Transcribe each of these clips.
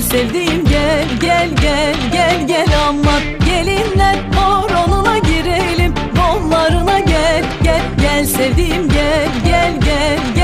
sevdiğim gel gel gel gel gel aman Gelinler horonuna girelim. Kollarına gel gel gel sevdiğim gel gel gel gel gel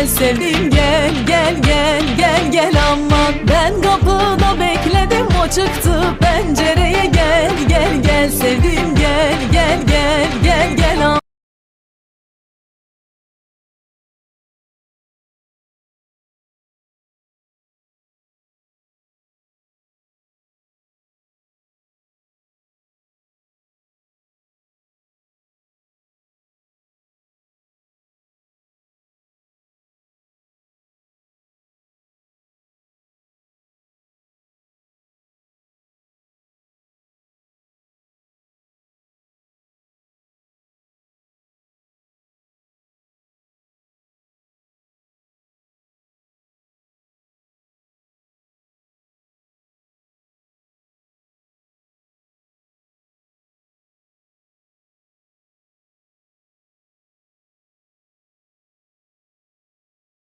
gel sevdiğim gel gel gel gel gel aman. Ben kapıda bekledim o çıktı pencereye. Gel gel gel sevdiğim